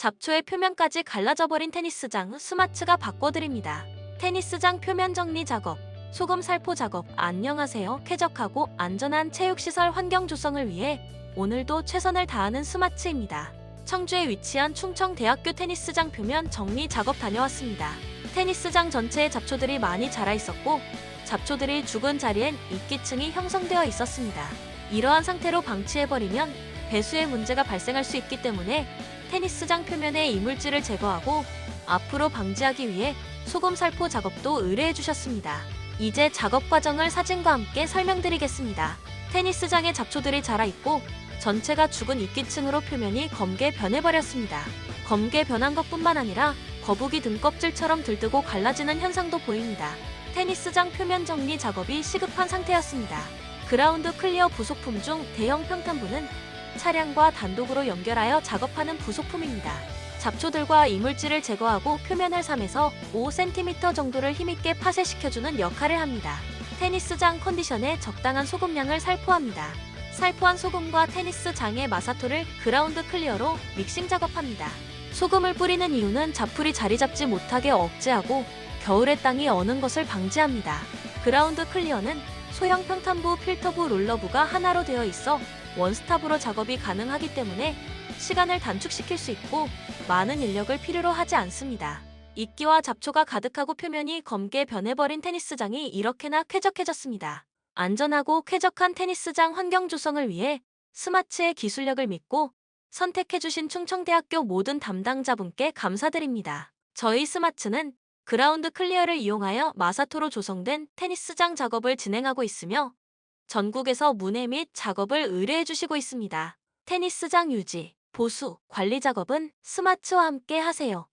잡초의 표면까지 갈라져 버린 테니스장 스마츠가 바꿔드립니다. 테니스장 표면 정리 작업, 소금 살포 작업. 안녕하세요. 쾌적하고 안전한 체육시설 환경 조성을 위해 오늘도 최선을 다하는 스마츠입니다. 청주에 위치한 충청대학교 테니스장 표면 정리 작업 다녀왔습니다. 테니스장 전체에 잡초들이 많이 자라 있었고 잡초들이 죽은 자리엔 이끼층이 형성되어 있었습니다. 이러한 상태로 방치해버리면 배수의 문제가 발생할 수 있기 때문에 테니스장 표면의 이물질을 제거하고 앞으로 방지하기 위해 소금 살포 작업도 의뢰해 주셨습니다. 이제 작업 과정을 사진과 함께 설명드리겠습니다. 테니스장에 잡초들이 자라 있고 전체가 죽은 이끼층으로 표면이 검게 변해버렸습니다. 검게 변한 것뿐만 아니라 거북이 등껍질처럼 들뜨고 갈라지는 현상도 보입니다. 테니스장 표면 정리 작업이 시급한 상태였습니다. 그라운드 클리어 부속품 중 대형 평탄부는 차량과 단독으로 연결하여 작업하는 부속품입니다. 잡초들과 이물질을 제거하고 표면을 3에서 5cm 정도를 힘있게 파쇄시켜주는 역할을 합니다. 테니스장 컨디션에 적당한 소금량을 살포합니다. 살포한 소금과 테니스장의 마사토를 그라운드 클리어로 믹싱 작업합니다. 소금을 뿌리는 이유는 잡풀이 자리 잡지 못하게 억제하고 겨울에 땅이 어는 것을 방지합니다. 그라운드 클리어는 소형 평탄부 필터부 롤러부가 하나로 되어 있어 원스톱으로 작업이 가능하기 때문에 시간을 단축시킬 수 있고 많은 인력을 필요로 하지 않습니다. 이끼와 잡초가 가득하고 표면이 검게 변해버린 테니스장이 이렇게나 쾌적해졌습니다. 안전하고 쾌적한 테니스장 환경 조성을 위해 스마츠의 기술력을 믿고 선택해주신 충청대학교 모든 담당자분께 감사드립니다. 저희 스마츠는 그라운드 클리어를 이용하여 마사토로 조성된 테니스장 작업을 진행하고 있으며 전국에서 문해 및 작업을 의뢰해 주시고 있습니다. 테니스장 유지, 보수, 관리 작업은 스마츠와 함께 하세요.